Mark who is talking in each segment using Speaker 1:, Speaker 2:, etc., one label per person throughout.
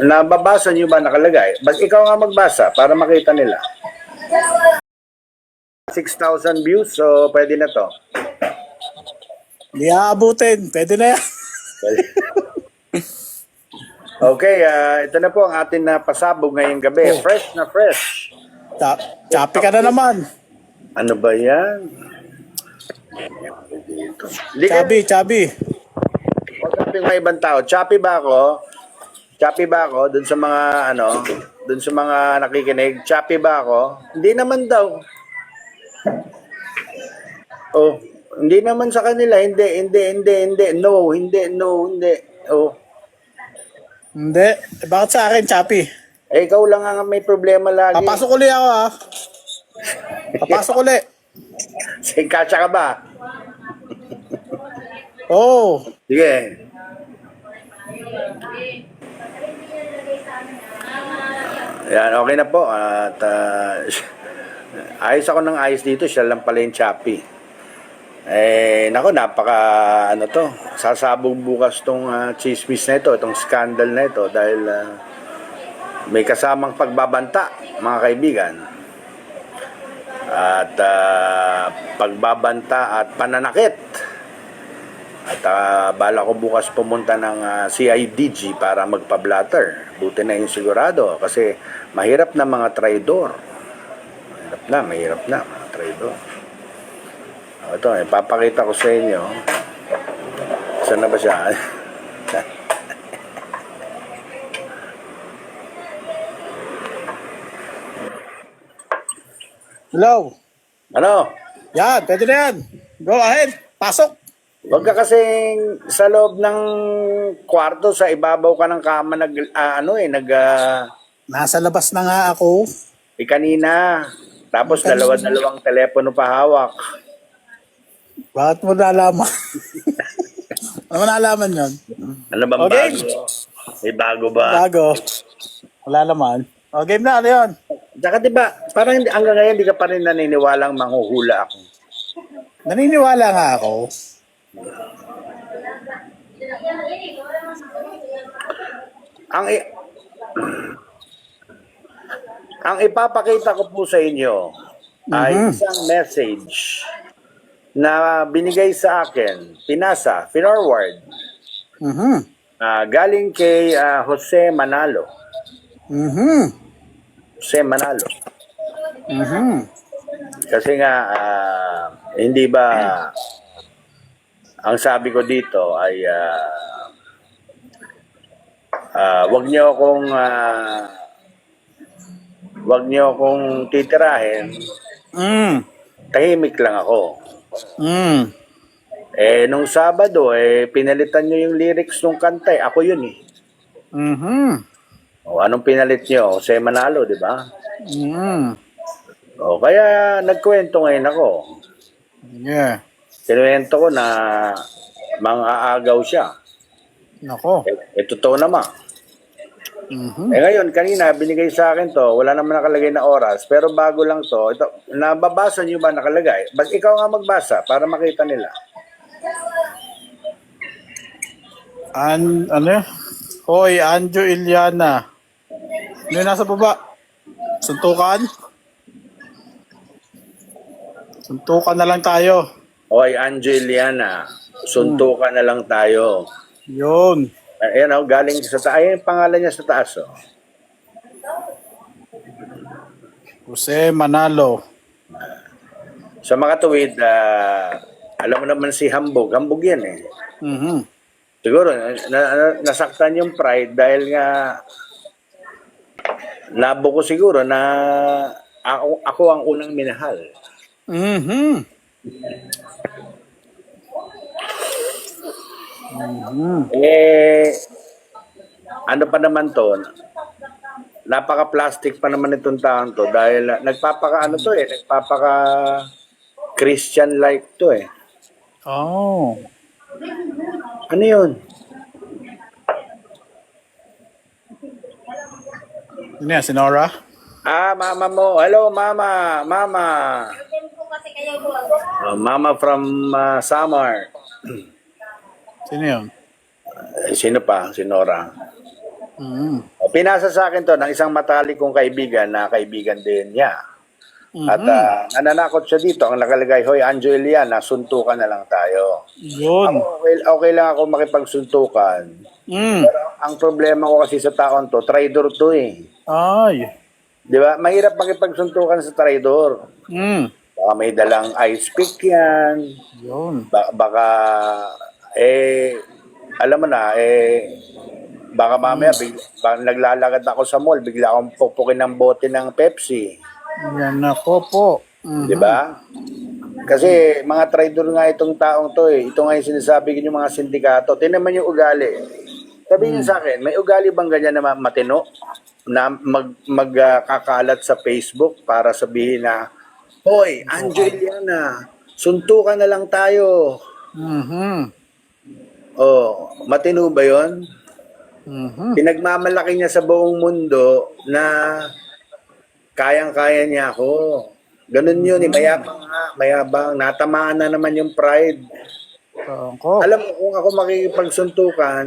Speaker 1: Nababasa niyo ba nakalagay? Bag ikaw nga magbasa para makita nila. 6,000 views, so pwede na to.
Speaker 2: Hindi aabutin. Pwede na yan.
Speaker 1: Okay, ah, ito na po ang atin na pasabog ngayong gabi.
Speaker 2: Oh.
Speaker 1: Fresh na fresh.
Speaker 2: Cha- Chappy ka na naman.
Speaker 1: Ano ba yan?
Speaker 2: Chabi, chabi.
Speaker 1: huwag ka ping may ibang tao. Choppy ba ako? Choppy ba ako? Dun sa mga, ano, dun sa mga nakikinig. Choppy ba ako? Hindi naman daw. Oh, hindi naman sa kanila. Hindi, hindi, hindi, hindi. No, hindi, no, hindi. Oh.
Speaker 2: Hindi. Eh, bakit sa akin, chappy?
Speaker 1: Eh, ikaw lang ang may problema lagi.
Speaker 2: Papasok uli ako, ha? Papasok uli.
Speaker 1: Say, kasya ka ba?
Speaker 2: Oo. Oh,
Speaker 1: Sige. Yan, okay na po. At ah, ayos ako ng ayos dito. Siya lang pala yung choppy. Eh, nako, napaka, ano to, sasabog bukas tong uh, chismis na ito, itong scandal na ito dahil ah, may kasamang pagbabanta, mga kaibigan. At ah, pagbabanta at pananakit. At ah, bala ko bukas pumunta ng ah, CIDG para magpa-blatter. Buti na yung sigurado kasi mahirap na mga traidor. Mahirap na, mahirap na mga traidor. O, ito, ipapakita ko sa inyo. Saan na ba siya?
Speaker 2: hello.
Speaker 1: ano?
Speaker 2: Yan, pwede na yan. Go ahead. Pasok.
Speaker 1: Huwag ka kasing sa loob ng kwarto sa ibabaw ka ng kama nag ah, ano eh nag ah,
Speaker 2: Nasa labas na nga ako.
Speaker 1: eh, kanina. Tapos dalawa-dalawang telepono pa hawak.
Speaker 2: Bakit mo nalaman? ano mo nalaman yun?
Speaker 1: Ano bang
Speaker 2: Okay.
Speaker 1: bago? May bago ba?
Speaker 2: Bago. Wala naman. O, game na. Ano yun?
Speaker 1: Tsaka di ba, parang hindi- hanggang ngayon di ka pa rin naniniwalang manghuhula ako.
Speaker 2: Naniniwala nga ako.
Speaker 1: Ang i- ang ipapakita ko po sa inyo ay
Speaker 2: Mhm.
Speaker 1: isang message na binigay sa akin, pinasa, forward,
Speaker 2: Mhm.
Speaker 1: ah, galing kay ah, Jose Manalo.
Speaker 2: Mhm.
Speaker 1: Jose Manalo.
Speaker 2: Mhm.
Speaker 1: Kasi nga, ah, hindi ba, ang sabi ko dito ay, ah, ah, wag niyo akong, ah, wag niyo akong titirahin,
Speaker 2: Mm.
Speaker 1: tahimik lang ako.
Speaker 2: Mm.
Speaker 1: Eh, nung Sabado, eh, pinalitan niyo yung lyrics ng kanta, eh. ako yun eh.
Speaker 2: Mhm.
Speaker 1: O, anong pinalit niyo? Jose Manalo, di ba?
Speaker 2: Mm.
Speaker 1: O, kaya nagkwento ngayon ako.
Speaker 2: Yeah.
Speaker 1: Kinuwento ko na mang-aagaw siya.
Speaker 2: Nako.
Speaker 1: Eh, eh totoo naman.
Speaker 2: Mhm.
Speaker 1: Eh ngayon, kanina binigay sa akin to, wala naman nakalagay na oras, pero bago lang to, ito, nababasa niyo ba nakalagay? Bag ikaw nga magbasa para makita nila.
Speaker 2: An ano? Hoy, Anjo Iliana. Ano yung nasa baba? Suntukan? Suntukan na lang tayo.
Speaker 1: Hoy, Angeliana, suntukan na lang tayo.
Speaker 2: Yun.
Speaker 1: Ayan oh, galing sa taas. Ayan pangalan niya sa taas oh.
Speaker 2: Jose Manalo.
Speaker 1: Sa mga tuwid, ah, alam mo naman si Hambog. Hambog yan eh.
Speaker 2: Mhm.
Speaker 1: Siguro, na, na- nasaktan yung pride dahil nga labo ko siguro na ako, ako ang unang minahal.
Speaker 2: Mhm. Mhm.
Speaker 1: Eh, ano pa naman to? Napaka-plastic pa naman itong taon to dahil nagpapaka ano to eh, nagpapaka Christian-like to eh.
Speaker 2: Oh.
Speaker 1: Ano yun?
Speaker 2: Ano yan, si Nora?
Speaker 1: Ah, mama mo. Hello, mama. Mama. Oh, mama from uh, Samar.
Speaker 2: Sino yun?
Speaker 1: Eh, sino pa? Si Nora. O, Pinasa sa akin to ng isang matalik kong kaibigan na kaibigan din niya. At
Speaker 2: Mhm.
Speaker 1: ah, nananakot siya dito. Ang nakalagay, Hoy, Anjo Eliana, suntukan na lang tayo.
Speaker 2: Yun.
Speaker 1: Okay, okay lang ako makipagsuntukan.
Speaker 2: Mm.
Speaker 1: Pero ang problema ko kasi sa taon to, traidor to eh.
Speaker 2: Ay.
Speaker 1: Di ba? Mahirap makipagsuntukan sa traidor.
Speaker 2: Mm.
Speaker 1: Baka may dalang ice pick yan.
Speaker 2: Yun.
Speaker 1: Ba- baka, eh, alam mo na, eh, baka mamaya, bigla, baka naglalakad ako sa mall, bigla akong pupukin ng bote ng Pepsi.
Speaker 2: Yan ako po. Mhm.
Speaker 1: Di ba? Kasi mga traidor nga itong taong to eh. Ito nga yung sinasabi yung mga sindikato. Tingnan man yung ugali. Sabihin niyo sa akin, may ugali bang ganyan na ma- matino? Na mag, magkakalat sa Facebook para sabihin na, Hoy, Angeliana, suntukan na lang tayo.
Speaker 2: Mhm.
Speaker 1: Oh, matino ba yon?
Speaker 2: Mhm.
Speaker 1: Pinagmamalaki niya sa buong mundo na kayang-kaya niya ako. Ganun yun, eh, mayabang nga, mayabang. Natamaan na naman yung pride.
Speaker 2: Ako.
Speaker 1: Alam mo, kung ako makikipagsuntukan,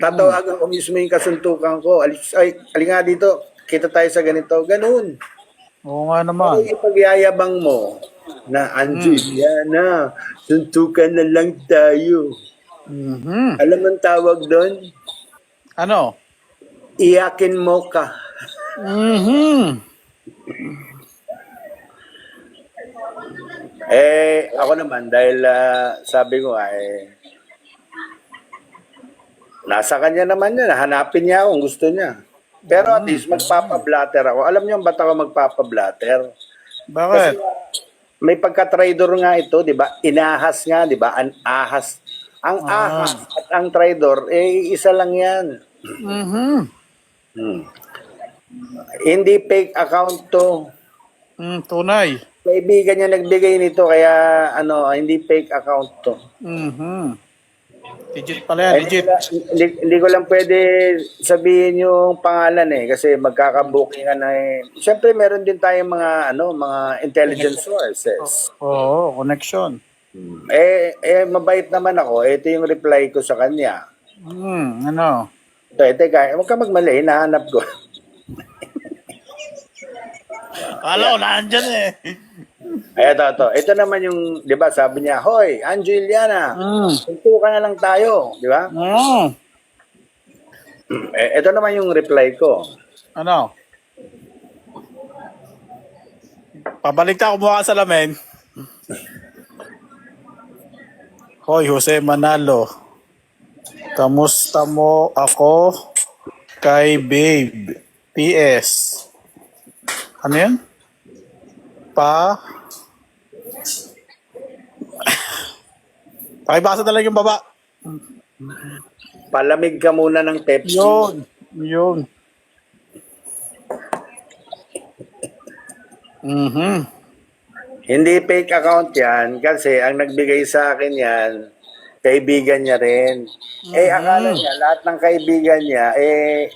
Speaker 1: tatawagan ko mismo yung kasuntukan ko. Alis, ay, ali nga dito, kita tayo sa ganito. Ganun.
Speaker 2: Oo nga naman.
Speaker 1: ipagyayabang mo na Angeliana, suntukan na lang tayo.
Speaker 2: Mhm.
Speaker 1: Alam mo ang tawag doon?
Speaker 2: Ano?
Speaker 1: Iyakin mo ka.
Speaker 2: Mhm.
Speaker 1: Eh, ako naman, dahil ah, sabi ko ay, nasa kanya naman yan, hanapin niya kung gusto niya. Pero at least magpapablatter ako. Alam niyo ba't ako magpapablatter?
Speaker 2: Bakit?
Speaker 1: May pagka-trader nga ito, di ba? Inahas nga, di ba? Ang ahas. Ang
Speaker 2: Ah.
Speaker 1: ahas at ang trader, eh, isa lang yan.
Speaker 2: Mhm.
Speaker 1: Hmm. Hindi fake account to.
Speaker 2: Mm, tunay.
Speaker 1: Kaibigan niya nagbigay nito, kaya ano, hindi fake account to.
Speaker 2: Mhm. Legit pala yan, legit.
Speaker 1: Hindi, hindi ko lang pwede sabihin yung pangalan eh kasi magkakabukingan na eh. Siyempre meron din tayong mga ano, mga intelligence sources.
Speaker 2: Oo, connection.
Speaker 1: Eh eh mabait naman ako. Ito yung reply ko sa kanya.
Speaker 2: Hmm, ano?
Speaker 1: Ito, eh, teka, huwag ka magmali, hinahanap ko.
Speaker 2: Ko nandyan eh.
Speaker 1: Ay, ito, ito. Ito naman yung, di ba, sabi niya, Hoy, Angeliana,
Speaker 2: Mm.
Speaker 1: suntukan na lang tayo. Di ba?
Speaker 2: Mm.
Speaker 1: Eh, ito naman yung reply ko.
Speaker 2: Ano? Pabalik na kumuha ka sa lamin. Hoy, Jose Manalo. Kamusta mo ako kay babe? PS. Ano yan? Pa... Pakibasa na lang yung baba.
Speaker 1: Palamig ka muna ng Pepsi.
Speaker 2: Yun. Yun. Mhm.
Speaker 1: Hindi fake account yan kasi ang nagbigay sa akin yan, kaibigan niya rin. Eh, akala niya, lahat ng kaibigan niya, eh,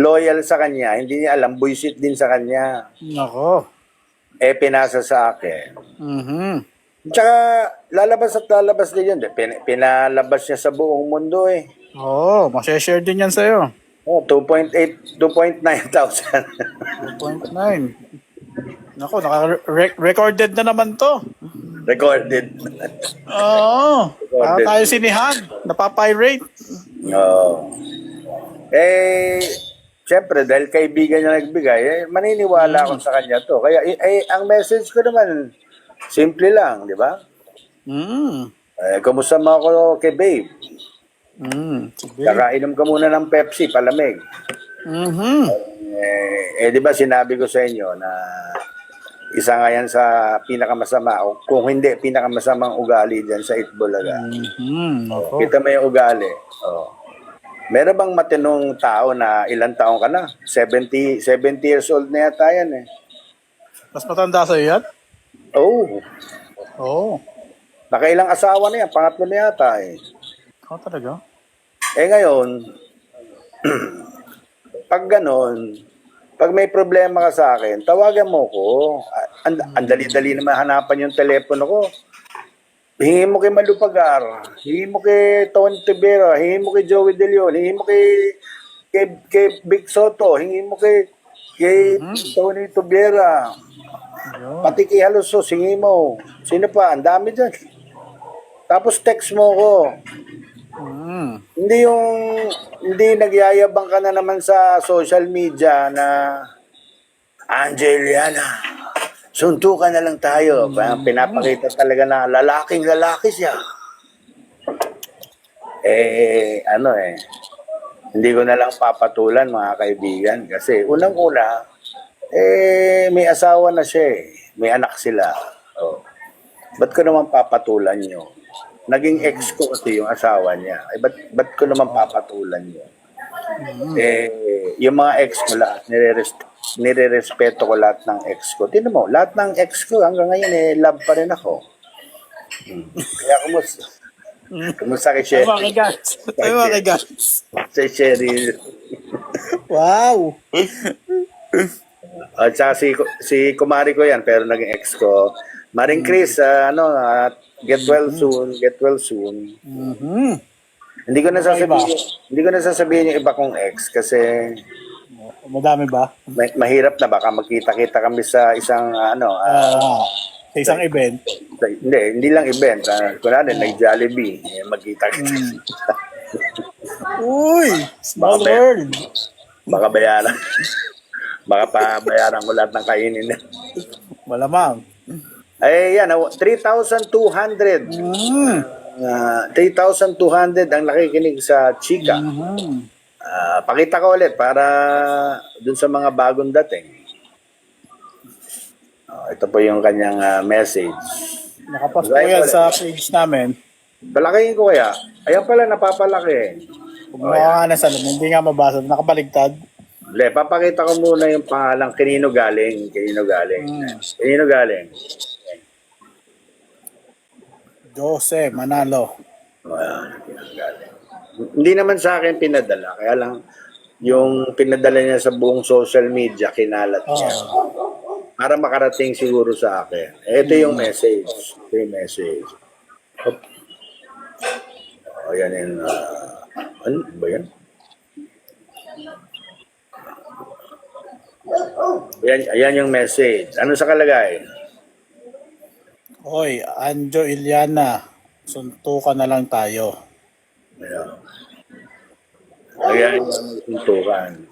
Speaker 1: loyal sa kanya. Hindi niya alam, buisit din sa kanya.
Speaker 2: Nako.
Speaker 1: Eh, pinasa sa akin.
Speaker 2: Mhm.
Speaker 1: Tsaka, lalabas at lalabas din yun. Pin- pinalabas niya sa buong mundo eh.
Speaker 2: Oo, oh, masashare din yan sa'yo.
Speaker 1: Oh, 2.8, 2.9 thousand.
Speaker 2: 2.9. Nako, naka-recorded na naman to.
Speaker 1: Recorded.
Speaker 2: Oo. Para tayo sinihan. Napapirate.
Speaker 1: Oo. Eh, syempre, dahil kaibigan niya nagbigay, eh, maniniwala ako sa kanya to. Kaya, eh, eh, ang message ko naman, simple lang, di ba?
Speaker 2: Mm.
Speaker 1: Eh, kumusta mo ako kay babe?
Speaker 2: Mm. Sige.
Speaker 1: Kakainom ka muna ng Pepsi, palamig.
Speaker 2: Mhm.
Speaker 1: Eh, eh, di ba sinabi ko sa inyo na isa nga yan sa pinakamasama, o kung hindi, pinakamasamang ugali dyan sa Itbulaga.
Speaker 2: Mhm. Nako.
Speaker 1: Kita mo yung ugali. Oh. Meron bang matinong tao na ilang taong ka na? 70, 70 years old na yata yan eh.
Speaker 2: Mas matanda sa'yo yan?
Speaker 1: Oh,
Speaker 2: Oo.
Speaker 1: nakailang asawa na yan, pangatlo na yata eh.
Speaker 2: Oh, talaga?
Speaker 1: Eh ngayon, pag ganon, pag may problema ka sa akin, tawagan mo ko. Ang, ang dali-dali naman hanapan yung telepono ko. Hingi mo kay Malupagar, hingi mo kay Ton Tibera, hingi mo kay Joey De Leon, hingi mo kay kay, kay Big Soto, hingi mo kay kay Tony Tubiera,
Speaker 2: Yun.
Speaker 1: pati kay Haluso, hingi mo. Sino pa? Ang dami dyan. Tapos text mo ko.
Speaker 2: Mm.
Speaker 1: Hindi yung hindi nagyayabang ka na naman sa social media na Angeliana, suntukan na lang tayo. Parang pinapakita talaga na lalaking lalaki siya. Eh, ano eh, hindi ko na lang papatulan mga kaibigan kasi unang-una, eh, may asawa na siya eh. May anak sila. Oh. Ba't ko naman papatulan nyo? Naging ex ko kasi yung asawa niya. Ay, ba't, ba't ko naman papatulan nyo? Eh, yung mga ex ko lahat, nire-res- nire-respeto ko lahat ng ex ko. Tinan mo, lahat ng ex ko hanggang ngayon eh, love pa rin ako. Hmm. Kaya kumusta? Kumusta kay
Speaker 2: Ay,
Speaker 1: Sherry?
Speaker 2: mga guys. Ay, mga guys.
Speaker 1: Si Sherry.
Speaker 2: Wow.
Speaker 1: At saka si, si kumari ko yan, pero naging ex ko. Maring Chris, ah, ano, ah, get well soon, get well soon.
Speaker 2: Mhm.
Speaker 1: Hindi ko na sasabihin, hindi ko na sasabihin yung iba kong ex kasi
Speaker 2: Madami ba?
Speaker 1: ma- mahirap na baka magkita-kita kami sa isang ah, ano, ah,
Speaker 2: Ah, sa isang event.
Speaker 1: sa- hindi, hindi lang event. Uh, kunwari, nag-Jollibee, eh, magkita-kita.
Speaker 2: Uy! Small
Speaker 1: Baka
Speaker 2: world.
Speaker 1: baka bayaran. baka pa bayaran ko lahat ng kainin.
Speaker 2: Malamang.
Speaker 1: Ay, yan, ah, 3,200.
Speaker 2: Mm.
Speaker 1: Ah, 3,200 ang nakikinig sa Chika.
Speaker 2: Mhm.
Speaker 1: Ah, pakita ko ulit para dun sa mga bagong dating. Ah, ito po yung kanyang ah, message.
Speaker 2: Nakapost po yan sa page namin.
Speaker 1: Palakihin ko kaya. Ayan pala, napapalaki.
Speaker 2: Gumawa nga na sa lamin. Hindi nga mabasa. Nakabaligtad.
Speaker 1: Le, papakita ko muna yung pangalang kanino galing. Kanino galing.
Speaker 2: Mm.
Speaker 1: Kanino galing.
Speaker 2: Jose Manalo.
Speaker 1: Ah, galing. Hindi naman sa akin pinadala. Kaya lang, yung pinadala niya sa buong social media, kinalat niya.
Speaker 2: Oh.
Speaker 1: para makarating siguro sa akin. Ito yung message. Ito yung message. Hop. O, yan yung, ah, ano ba yan? Ayan, ayan yung message. Ano sa kalagay?
Speaker 2: Hoy, Anjo Iliana. Suntukan na lang tayo.
Speaker 1: Ayan. Ayan suntukan.